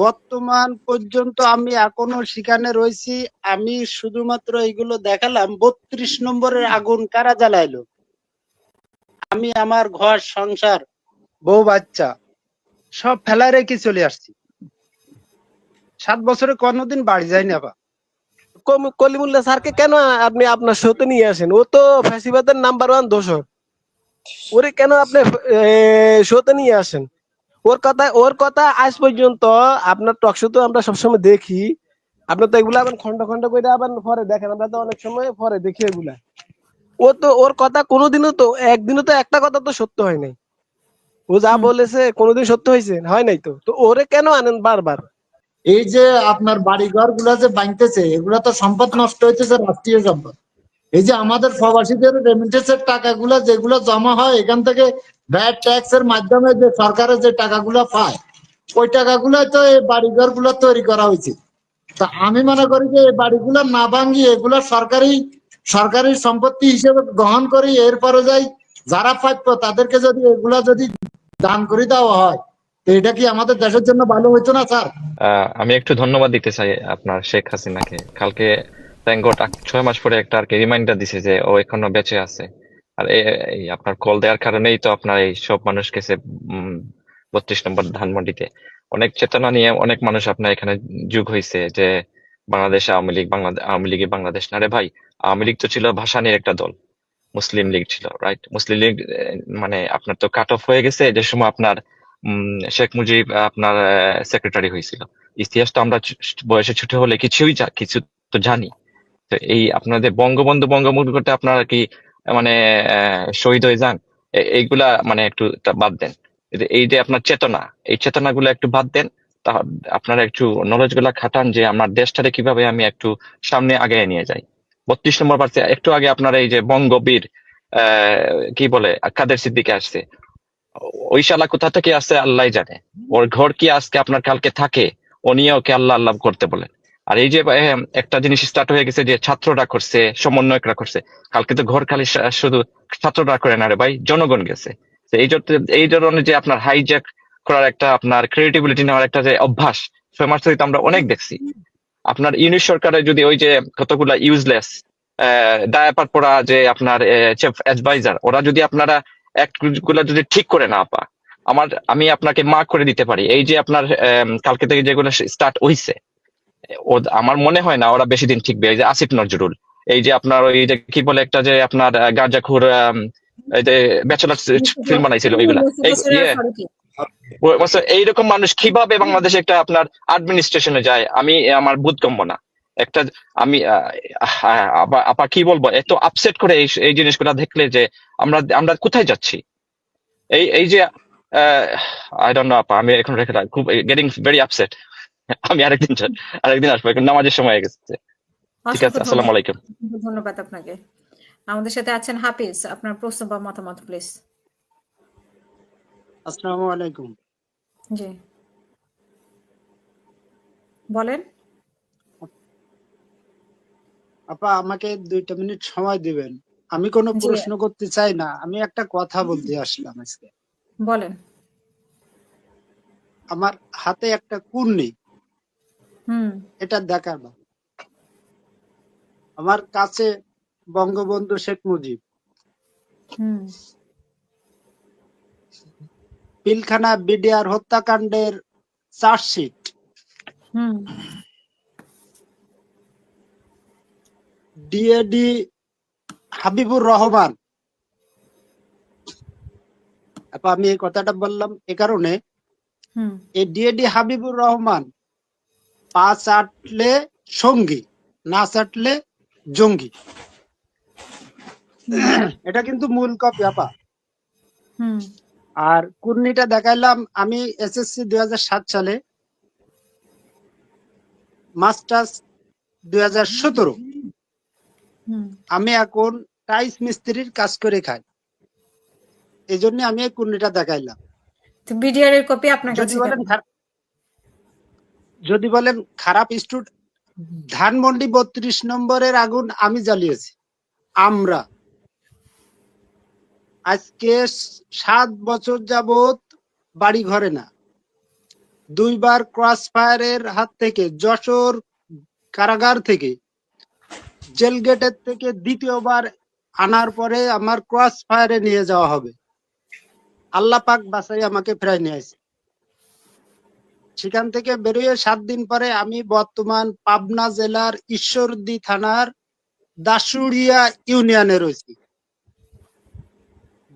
বর্তমান পর্যন্ত আমি এখনও সেখানে রয়েছি। আমি শুধুমাত্র এগুলো দেখালাম। বত্রিশ নম্বরের আগুন কারা জ্বালাইলো? আমি আমার ঘর, সংসার, বউ, বাচ্চা সব ফেলায় রেখে চলে আসছি। সাত বছরে কোনোদিন বাড়ি যায়নি আবার কম- কলিমুল্লাহ স্যারকে কেন আপনি আপনার শোতে নিয়ে আসেন? ও তো ফ্যাসিবাদের নাম্বার ওয়ান দোষর। ওরে কেন আপনি শোতে নিয়ে আসেন? ওর কথা ওর কথা আজ পর্যন্ত আপনার টক শো তো আমরা সবসময় দেখি। আপনি তো এগুলা আবার খন্ড খন্ড করে আবার পরে দেখেন আমরা তো অনেক সময় পরে দেখি এগুলা। ও তো ওর কথা কোনোদিনও তো একদিনও তো একটা কথা তো সত্য হয় নাই। ও যা বলেছে কোনোদিন সত্য হয়েছে হয় নাই তো। তো ওরে কেন আনেন বারবার? এই যে আপনার বাড়িঘরগুলা যে বাঁধতেছে এগুলা তো সম্পদ নষ্ট হইতেছে রাষ্ট্রীয় সম্পদ। এই যে আমাদের প্রবাসীদের রেমিটেন্সের টাকাগুলা যেগুলো জমা হয় এখান থেকে ভ্যাট ট্যাক্স এর মাধ্যমে যে সরকারের যে টাকাগুলো পায়, ওই টাকাগুলো তো এই বাড়িঘরগুলো তৈরি করা হয়েছে। তা আমি মনে করি যে এই বাড়িগুলো না ভাঙ্গি এগুলো সরকারি সরকারি সম্পত্তি হিসেবে গ্রহণ করি এরপরে যাই যারা প্রাপ্য তাদেরকে যদি এগুলা যদি দান করে দেওয়া হয় এটা কি আমাদের দেশের জন্য ভালো হইতো না, স্যার? আমি একটু ধন্যবাদ দিতে চাই আপনার শেখ হাসিনাকে। কালকে থ্যাংক ছয় মাস পরে একটা আর কি রিমাইন্ডার দিছে যে ও এখনও বেঁচে আছে। আর এই আপনার কল দেওয়ার কারণেই তো আপনার এই সব মানুষ গেছে বত্রিশ নম্বর ধানমন্ডিতে। অনেক চেতনা নিয়ে অনেক মানুষ আপনার এখানে যুগ হয়েছে যে বাংলাদেশ আওয়ামী লীগ বাংলাদেশ আওয়ামী লীগে বাংলাদেশ না রে ভাই, আওয়ামী লীগ তো ছিল ভাসানির একটা দল, মুসলিম লীগ ছিল রাইট মুসলিম লীগ মানে আপনার তো কাট অফ হয়ে গেছে, যে সময় আপনার শেখ মুজিব আপনার সেক্রেটারি হয়েছিল। ইতিহাস তো আমরা বয়সে ছোট হলে কিছুই কিছু তো জানি। তো এই আপনাদের বঙ্গবন্ধু বঙ্গবন্ধু করতে আপনারা কি মানে শহীদ হয়ে যান এইগুলা মানে একটু বাদ দেন। এই যে- আপনার চেতনা, এই চেতনাগুলো একটু বাদ দেন আপনারা একটু নলেজগুলা খাটান যে আমার দেশটারে কীভাবে আমি একটু সামনে আগে নিয়ে যাই। বত্রিশ নম্বর পার্সে, একটু আগে আপনার এই যে বঙ্গবীর কি বলে, কাদের সিদ্দিকে আসছে, ওই শালা কোথা থেকে আসছে আল্লাহ জানে। ওর ঘর কি আজকে আপনার কালকে থাকে? ও নিয়ে ওকে আল্লাহ আল্লাহ করতে বলেন? আর এই যে একটা জিনিস স্টার্ট হয়ে গেছে যে ছাত্ররা করছে, সমন্বয়করা করছে। কালকে তো ঘর খালি শুধু ছাত্ররা করে না রে ভাই, জনগণ গেছে। এই এই ধরনের যে আপনার হাইজ্যাক করার একটা, আপনার ক্রিয়েটিভিটি নেওয়ার একটা যে অভ্যাস ফেমার্সিতে আমরা অনেক দেখছি। আপনার ইউনিট সরকারের যদি ওই যে কতগুলা ইউজলেস ডায়াপার পড়া যে আপনার অ্যাডভাইজার ওরা যদি আপনারা একগুলা যদি ঠিক করে না পা, আমার, আমি আপনাকে মার্ক করে দিতে পারি। এই যে আপনার কালকে থেকে যেগুলো স্টার্ট হইছে আমার মনে হয় না ওরা বেশি দিন ঠিকবে এই যে আসিফ নজরুল। এই যে আপনার ওই যে কি বলে একটা যে আপনার গাঁজাখুর এই যে ব্যাচেলার ফিল্ম বানাইছিল ওইগুলা এই ও- বলছে, এইরকম মানুষ কীভাবে বাংলাদেশে একটা আপনার অ্যাডমিনিস্ট্রেশনে যায়? আমি আমার বোধগম্য না। একটা আমি আপা- কি বলব? এত আপসেট করে এই এই জিনিসগুলো দেখলে যে আমরা আমরা কোথায় যাচ্ছি? এই এই যে আই ডোন্ট নো আপা আমি এখন রেখে রাখ- খুব গেটিং ভেরি আপসেট আমি আরেকদিন আরেকদিন আসব এখন নামাজের সময় হয়ে গেছে। ঠিক আছে আসসালামু আলাইকুম। ধন্যবাদ আপনাকে। আমাদের সাথে আছেন হাফিজ আপনার প্রশ্ন বা মতামত প্লিজ আসসালামু আলাইকুম। জি। বলেন। আপা আমাকে দুইটা মিনিট সময় দিবেন। আমি কোনো। প্রশ্ন করতে চাই না আমি একটা কথা বলতে আসলাম আজকে। বলেন। আমার হাতে একটা কুর্নি এটা দেখার আমার কাছে বঙ্গবন্ধু শেখ মুজিব। পিলখানা বিডিআর হত্যাকাণ্ডের চার্জশিট। হুম। ডিএডি হাবিবুর রহমান। আমি এই কথাটা বললাম এ কারণে হুম। এই ডিএডি হাবিবুর রহমান পা চাটলে সঙ্গী না চাটলে জঙ্গি। এটা কিন্তু মূল কপি আপা। হুম। আর কুর্নিটা দেখাইলাম আমি এসএসসি দুই সালে। মাস্টার্স দুই আমি এখন টাইস মিস্ত্রির কাজ করে খাই। এই জন্য আমি এই কুর্নিটা দেখাইলাম। এর কপি আপনার কাছে যদি বলেন খারাপ স্টুড ধানমন্ডি বত্রিশ নম্বরের আগুন আমি জ্বালিয়েছি। আমরা। আজকে সাত বছর যাবত বাড়ি ঘরে না। দুইবার ক্রস ফায়ারের হাত থেকে যশোর কারাগার থেকে জেল গেটের থেকে দ্বিতীয়বার আনার পরে আমার ক্রস ফায়ারে নিয়ে যাওয়া হবে। আল্লাহ পাক বাসাই আমাকে ফেরাই নিয়ে আসে। সেখান থেকে বেরিয়ে সাত দিন পরে আমি বর্তমান পাবনা জেলার ঈশ্বরদী থানার দাসুড়িয়া ইউনিয়নে রয়েছি।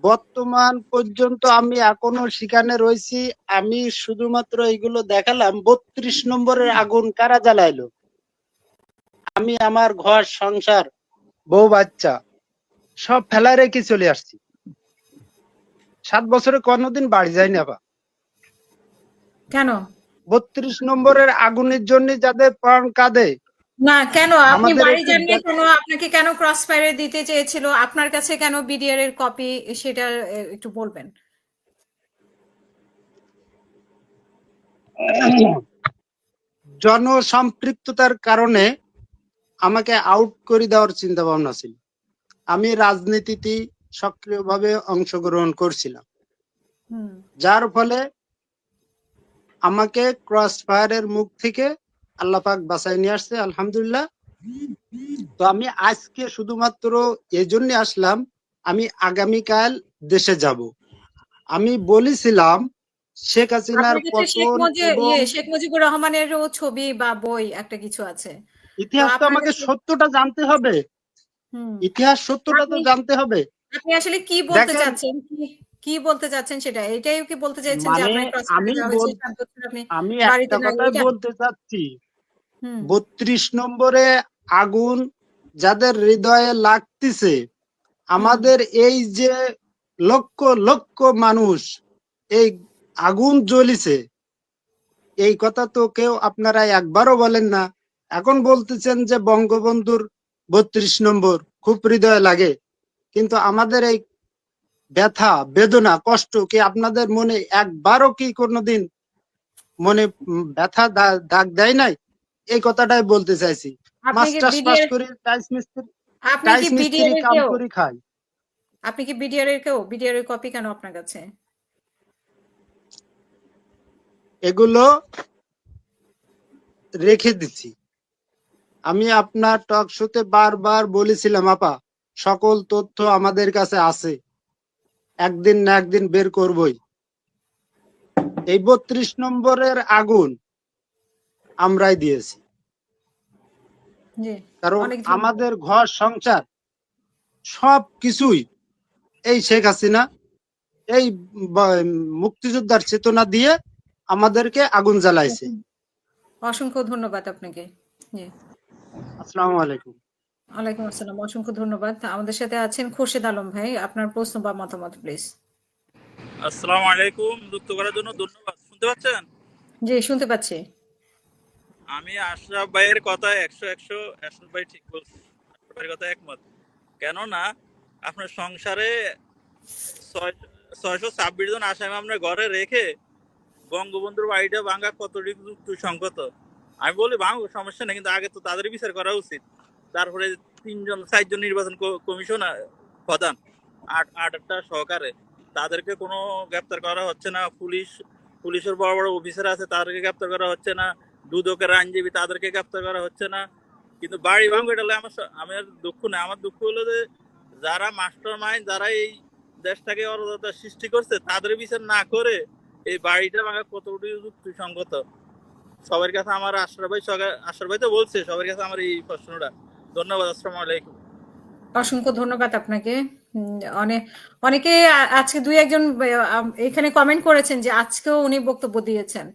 বর্তমান পর্যন্ত আমি এখনও সেখানে রয়েছি। আমি শুধুমাত্র এগুলো দেখালাম। বত্রিশ নম্বরের আগুন কারা জ্বালাইলো? আমি আমার ঘর, সংসার, বউ, বাচ্চা সব ফেলা রেখে চলে আসছি। সাত বছরে কোনোদিন বাড়ি যায়নি আবার কেন? বত্রিশ নম্বরের আগুনের জন্য যাদের প্রাণ কাঁদে। না কেন? আপনি বাড়ি যাননি কেন? আপনাকে কেন ক্রস ফায়ারে দিতে চেয়েছিল? আপনার কাছে কেন বিডিআর এর কপি সেটা একটু বলবেন? জনসম্পৃক্ততার কারণে আমাকে আউট করে দেওয়ার চিন্তা ভাবনা ছিল। আমি রাজনীতিতে সক্রিয়ভাবে অংশগ্রহণ করছিলাম। যার ফলে আমাকে ক্রস ফায়ারের মুখ থেকে আল্লাহ পাক বাঁচাই নিয়ে আসছে আলহামদুলিল্লাহ। তো আমি আজকে শুধুমাত্র এজন্য আসলাম আমি আগামীকাল দেশে যাব। আমি বলেছিলাম শেখ হাসিনার পতন ইয়ে শেখ মুজিবুর রহমানেরও ছবি বা বই একটা কিছু আছে। ইতিহাস তো আমাকে সত্যটা জানতে হবে। ইতিহাস সত্যটা তো জানতে হবে। আপনি আসলে কি বলতে চাচ্ছেন? কি বলতে চাচ্ছেন সেটা? এটাই কি বলতে চাইছেন যে মানে আমি আমি একটা কথাই বলতে চাচ্ছি। বত্রিশ নম্বরে আগুন যাদের হৃদয়ে লাগতেছে আমাদের এই যে লক্ষ লক্ষ মানুষ এই আগুন জ্বলিছে এই কথা তো কেউ আপনারা একবারও বলেন না। এখন বলতেছেন যে বঙ্গবন্ধুর বত্রিশ নম্বর খুব হৃদয়ে লাগে কিন্তু আমাদের এই ব্যথা বেদনা কষ্ট কি আপনাদের মনে একবারও কি কোনোদিন মনে ব্যথা দাগ দেয় নাই? এই কথাটাই বলতে চাইছি। মাস্টার্স পাস করে টাইলস মিস্ত্রি আপনি টাইলস কি মিস্ত্রি কাম করে খায় আপনি কি বিডিআর এর কেউ? বিডিআর এর কপি কেন আপনার কাছে? এগুলো রেখে দিচ্ছি। আমি আপনার টক শোতে বারবার বলেছিলাম আপা সকল তথ্য আমাদের কাছে আছে। একদিন না একদিন বের করবই। এই বত্রিশ নম্বরের আগুন আমরাই দিয়েছি। কারণ আমাদের ঘর সংসার সব কিছুই এই শেখ হাসিনা এই মুক্তিযোদ্ধার চেতনা দিয়ে আমাদেরকে আগুন জ্বালাইছে। অসংখ্য ধন্যবাদ আপনাকে। আসসালামু আলাইকুম। ওয়ালাইকুম আসসালাম অসংখ্য ধন্যবাদ। আমাদের সাথে আছেন খোরশেদ আলম ভাই আপনার প্রশ্ন বা মতামত প্লিজ আসসালামু আলাইকুম যুক্ত করার জন্য ধন্যবাদ। শুনতে পাচ্ছেন? জি শুনতে পাচ্ছি। আমি আশরাফ ভাইয়ের কথা একশো একশো আশরাফ ভাই ঠিক বলছে আশরাফ ভাইয়ের কথা একমত। কেননা আপনার সংসারে ছয়- ছয়শো ছাব্বিশ জন আসামি আপনার ঘরে রেখে বঙ্গবন্ধুর বাড়িটা ভাঙা কতটুকু যুক্ত সংকত আমি বলি ভাঙো সমস্যা নেই কিন্তু আগে তো তাদের বিচার করা উচিত। তারপরে তিনজন, চারজন নির্বাচন কমিশন প্রধান, আট আটটা সহকারে। তাদেরকে কোনো গ্রেপ্তার করা হচ্ছে না। পুলিশ, পুলিশের বড় বড় অফিসার আছে, তাদেরকে গ্রেপ্তার করা হচ্ছে না। দুদকের আইনজীবী তাদেরকে গ্রেপ্তার করা হচ্ছে না। কিন্তু বাড়ি ভাঙবে এটা আমার আমার দুঃখ নেই আমার দুঃখ হলো যে যারা মাস্টার মাইন্ড যারা এই দেশটাকে অরাজকতা সৃষ্টি করছে, তাদের বিচার না করে এই বাড়িটা ভাঙা কতটুকু যুক্তিসঙ্গত? সবার কাছে আমার আশরাফ ভাই আশরাফ ভাই তো বলছে, সবার কাছে আমার এই প্রশ্নটা। ধন্যবাদ, আসসালামু আলাইকুম। অসংখ্য ধন্যবাদ আপনাকে। অনেক অনেকে আজকে দুই একজন এখানে কমেন্ট করেছেন যে আজকেও উনি বক্তব্য দিয়েছেন।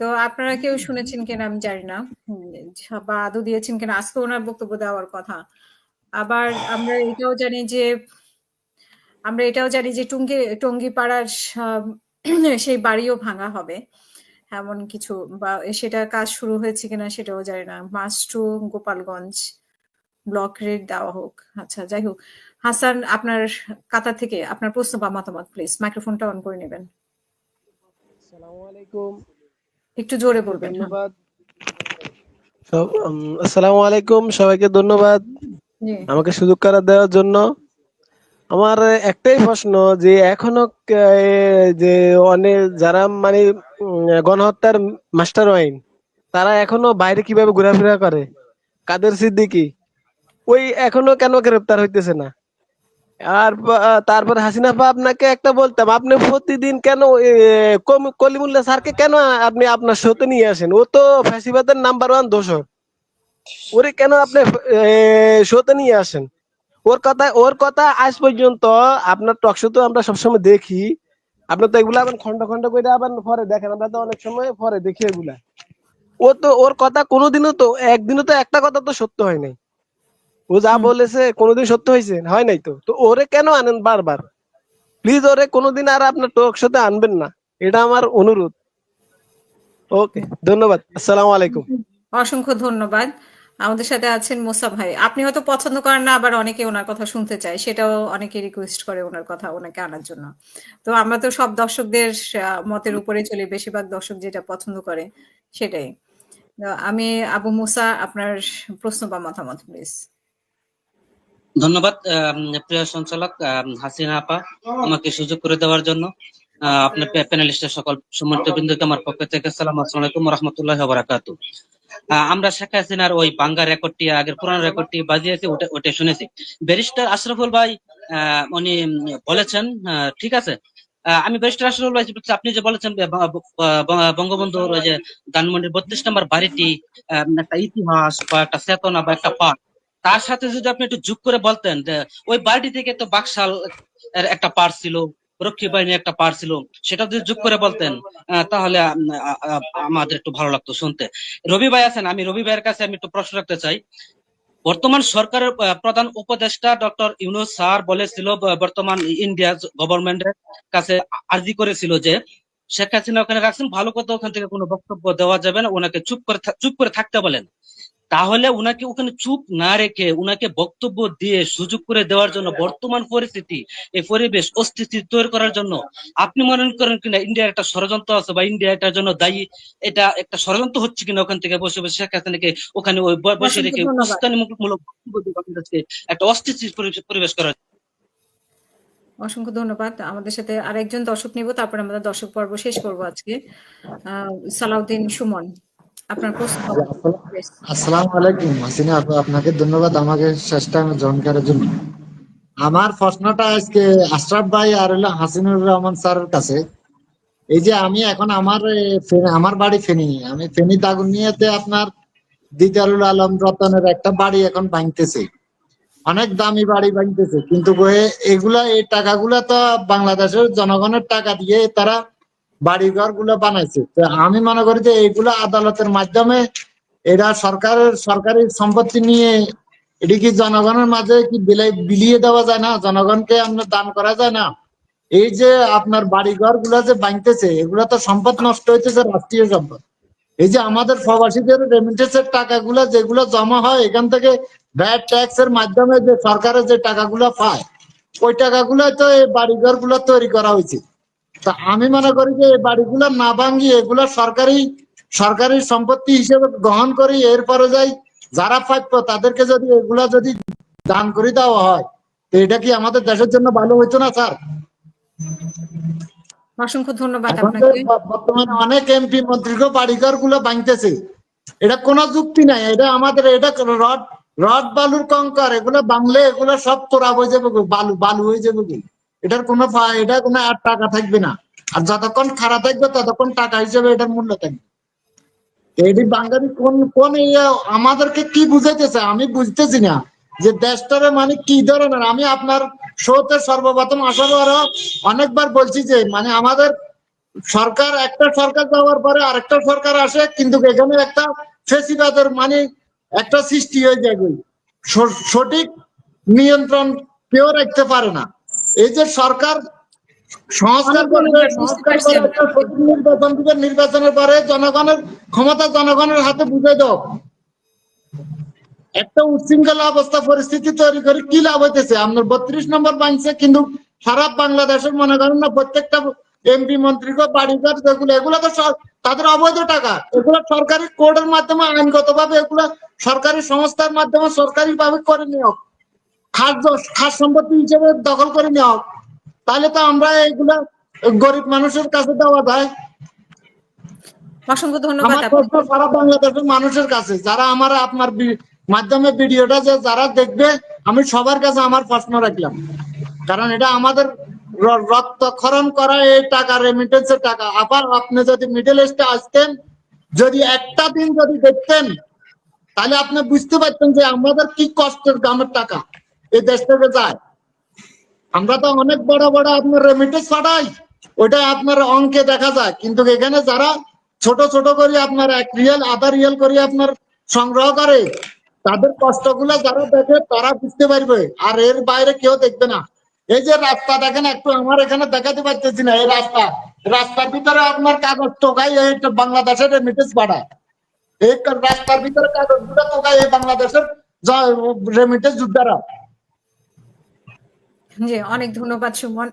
তো আপনারা কেউ শুনেছেন কিনা আমি জানি না। বা আদৌ দিয়েছেন কিনা? আজকে ওনার বক্তব্য দেওয়ার কথা। আবার আমরা এটাও জানি যে, আমরা এটাও জানি যে টুঙ্গি, টঙ্গিপাড়ার সেই বাড়িও ভাঙা হবে। এমন কিছু বা সেটা কাজ শুরু হয়েছে কিনা সেটাও জানি না। মাস্ট্রু গোপালগঞ্জ ব্লক রেট দেওয়া হোক। আচ্ছা যাই হোক। হাসান আপনার কাতার থেকে আপনার প্রশ্ন বা মতামত প্লিজ মাইক্রোফোনটা অন করে নেবেন। একটু জোরে বলবেন। ধন্যবাদ। আসসালামু আলাইকুম। সবাইকে ধন্যবাদ। আমাকে সুযোগ করে দেওয়ার জন্য? আমার একটাই প্রশ্ন যে এখনও যে অনেক যারা মানে গণহত্যার মাস্টার মাইন্ড তারা এখনও বাইরে কীভাবে ঘোরাফেরা করে? কাদের সিদ্দিকি? ওই এখনও কেন গ্রেপ্তার হইতেছে না? আর তারপর হাসিনা আপা আপনাকে একটা বলতাম, আপনি প্রতিদিন কেন কলিমুল্লা স্যারকে কেন আপনি আপনার শোতে নিয়ে আসেন? ও তো ফ্যাসিবাদের নাম্বার ওয়ান দোষর। ওরে কেন আপনি শোতে নিয়ে আসেন? ওর কথা ওর কথা আজ পর্যন্ত আপনার টক শো তো আমরা সবসময় দেখি। আপনি তো এগুলা আবার খন্ড খন্ড করে আবার পরে দেখেন, আমরা তো অনেক সময় পরে দেখি এগুলা। ও তো, ওর কথা কোনোদিনও তো, একদিনও তো একটা কথা তো সত্য হয় নাই। ও যা বলেছে কোনোদিন সত্য হয়েছে হয় নাই তো? তো ওরে কেন আনেন বারবার? প্লিজ ওরে কোনোদিন আর আপনার টক শোতে আনবেন না। এটা আমার অনুরোধ। ওকে ধন্যবাদ। আসসালামু আলাইকুম। অসংখ্য ধন্যবাদ। আমাদের সাথে আছেন মোসা ভাই। আপনি হয়তো পছন্দ করেন না আবার অনেকে ওনার কথা শুনতে চায়। সেটাও অনেকে রিকোয়েস্ট করে ওনার কথা ওনাকে আনার জন্য। তো আমরা তো সব দর্শকদের মতের উপরে চলি বেশিরভাগ দর্শক যেটা পছন্দ করে সেটাই। আমি আবু মুসা আপনার প্রশ্ন বা মতামত প্লিজ ধন্যবাদ প্রিয় সঞ্চালক হাসিনা আপা, আমাকে সুযোগ করে দেওয়ার জন্য। আপনার প্যানেলিস্টের সকল সম্মানিত বৃন্দকে আমার পক্ষ থেকে সালাম, আসসালামু আলাইকুম রহমতুল্লাহ বারাকাতু আমরা শেখ হাসিনার ওই বাঙ্গা রেকর্ডটি, আগের পুরানো রেকর্ডটি বাজিয়েছি, ওটা ওটা শুনেছি। ব্যারিস্টার আশরাফুল ভাই উনি বলেছেন ঠিক আছে? আমি ব্যারিস্টার আশরাফুল ভাই আপনি যে বলেছেন বঙ্গবন্ধুর ওই যে ধানমন্ডির বত্রিশ নম্বর বাড়িটি একটা ইতিহাস বা একটা চেতনা বা একটা পাঠ তার সাথে যদি আপনি একটু যোগ করে বলতেন ওই বাড়িটি থেকে তো বাকশাল একটা পার ছিল, রক্ষী বাহিনীর একটা পার ছিল, সেটা যদি যোগ করে বলতেন তাহলে আমাদের একটু ভালো লাগতো শুনতে। রবি ভাই আছেন, আমি রবি ভাইয়ের কাছে আমি একটু প্রশ্ন রাখতে চাই। বর্তমান সরকারের প্রধান উপদেষ্টা ডক্টর ইউনুস স্যার বলেছিল বর্তমান ইন্ডিয়া গভর্নমেন্টের কাছে আর্জি করেছিল যে, শেখ হাসিনা ওখানে রাখছেন, ভালো কথা ওখান থেকে কোনো বক্তব্য দেওয়া যাবে না, ওনাকে চুপ করে চুপ করে থাকতে বলেন। তাহলে উনাকে ওখানে চুপ না রেখে উনাকে বক্তব্য দিয়ে সুযোগ করে দেওয়ার জন্য বর্তমান পরিস্থিতি এই পরিবেশ অস্থিতি তৈরি করার জন্য আপনি মনে করেন কিনা ইন্ডিয়ার একটা ষড়যন্ত্র আছে বা ইন্ডিয়া এটার জন্য দায়ী এটা একটা ষড়যন্ত্র হচ্ছে কিনা ওখান থেকে বসে বসে শেখ হাসিনাকে ওখানে ওই বসে রেখে। উস্কানিমূলক একটা অস্থিতিশীল পরিবেশ- পরিবেশ করা অসংখ্য ধন্যবাদ। আমাদের সাথে আরেকজন দর্শক নিব তারপর আমরা দর্শক পর্ব শেষ করব আজকে। আহ, সালাউদ্দিন সুমন। আপনার প্রশ্ন আসসালামু। আলাইকুম হাসিনা আপু আপনাকে ধন্যবাদ আমাকে শেষ টাইমে জয়েন করার জন্য। আমার প্রশ্নটা আজকে আশরাফ ভাই আর হলো হাসিনুর রহমান স্যারের কাছে। এই যে আমি এখন আমার আমার বাড়ি ফেনী আমি ফেনী দাগুনিয়াতে আপনার দিদারুল আলম রতনের একটা বাড়ি এখন ভাঙতেছে। অনেক দামি বাড়ি ভাঙতেছে কিন্তু এগুলা এই টাকাগুলা তো বাংলাদেশের জনগণের টাকা দিয়ে তারা বাড়িঘরগুলো বানাইছে। তো আমি মনে করি যে এইগুলো আদালতের মাধ্যমে এরা সরকারের সরকারি সম্পত্তি নিয়ে এটি কি জনগণের মাঝে কি বিলাই বিলিয়ে দেওয়া যায় না? জনগণকে আমরা দান করা যায় না? এই যে আপনার বাড়িঘরগুলা যে ভাঙতেছে এগুলা তো সম্পদ নষ্ট হইতেছে, রাষ্ট্রীয় সম্পদ। এই যে আমাদের প্রবাসীদের রেমিটেন্সের টাকাগুলো যেগুলো জমা হয়, এখান থেকে ভ্যাট ট্যাক্স এর মাধ্যমে যে সরকারের যে টাকাগুলো পায়, ওই টাকাগুলো তো এই বাড়িঘরগুলো তৈরি করা হয়েছে। তা আমি মনে করি যে বাড়িগুলো না ভাঙ্গি এগুলো সরকারি সরকারি সম্পত্তি হিসেবে গ্রহণ করি এরপরে যাই যারা প্রাপ্য তাদেরকে যদি এগুলা যদি দান করে দেওয়া হয় তো এটা কি আমাদের দেশের জন্য ভালো হইতো না স্যার? অসংখ্য ধন্যবাদ আপনাকে। বর্তমানে অনেক এমপি মন্ত্রীকে বাড়িঘরগুলো ভাঙতেছে। এটা কোনো যুক্তি নাই এটা আমাদের এটা রড রড বালুর কঙ্কর এগুলো বাংলে এগুলো সব তোরা হয়ে যাবে বালু বালু হয়ে যাবে গো। এটার কোনো এটা কোনো আর টাকা থাকবে না। আর যতক্ষণ খারাপ থাকবে, ততক্ষণ টাকা হিসেবে এটার মূল্য থাকবে। এটি বাঙালি কোন কোন ইয়ে আমাদেরকে কি বুঝাইতেছে? আমি বুঝতেছি না যে দেশটারে মানে কি ধরনের। আমি আপনার শোতে সর্বপ্রথম আসার পরে অনেকবার বলছি যে মানে আমাদের সরকার, একটা সরকার যাওয়ার পরে আরেকটা সরকার আসে, কিন্তু এখানে একটা ফেসিবাদের মানে একটা সৃষ্টি হয়ে স- সঠিক নিয়ন্ত্রণ কেউ রাখতে পারে না। এই যে সরকার সংস্কার নির্বাচন দিবে নির্বাচনের পরে জনগণের ক্ষমতা জনগণের হাতে বুঝে দাও। একটা উচ্ছৃঙ্খলা অবস্থা পরিস্থিতি তৈরি করে কি লাভ হইতেছে? আপনার বত্রিশ নম্বর বাংছে কিন্তু সারা বাংলাদেশের মনে করেন না প্রত্যেকটা এমপি মন্ত্রীকে বাড়িঘর যেগুলো এগুলো তো তাদের অবৈধ টাকা। এগুলো সরকারি কোর্টের মাধ্যমে আইনগত ভাবে এগুলো সরকারি সংস্থার মাধ্যমে সরকারি ভাবে করে নিয়োগ খাস খাস সম্পত্তি হিসেবে দখল করে নেওয়া। তাহলে তো আমরা এগুলা গরিব মানুষের কাছে দেওয়া যায়। অসংখ্য ধন্যবাদ সারা বাংলাদেশের মানুষের কাছে যারা আমার আপনার মাধ্যমে ভিডিওটা যে যারা দেখবে আমি সবার কাছে আমার প্রশ্ন রাখলাম। কারণ এটা আমাদের রক্তক্ষরণ করা এই টাকা রেমিটেন্সের টাকা। আবার আপনি যদি মিডল ইস্টে আসতেন যদি একটা দিন যদি দেখতেন তাহলে আপনি বুঝতে পারতেন যে আমাদের কি কষ্টের দামের টাকা। এই দেশ থেকে যায়। আমরা তো অনেক বড় বড় আপনার রেমিটেন্স পাঠাই ওইটা আপনার অঙ্কে দেখা যায়। কিন্তু এখানে যারা ছোট ছোট করে আপনার এক রিয়েল আধা রিয়েল করে আপনার সংগ্রহ করে, তাদের কষ্টগুলো যারা দেখে তারা বুঝতে পারবে। আর এর বাইরে কেউ দেখবে না। এই যে রাস্তা দেখেন, একটু আমার এখানে দেখাতে পারতেছি না, এই রাস্তা। রাস্তার ভিতরে আপনার কাগজ টোকাই এই বাংলাদেশের রেমিটেন্স পাঠায়। এই রাস্তার ভিতরে কাগজগুলো টোকাই এই বাংলাদেশের রেমিটেন্স যোদ্ধারা। জি অনেক ধন্যবাদ সুমন।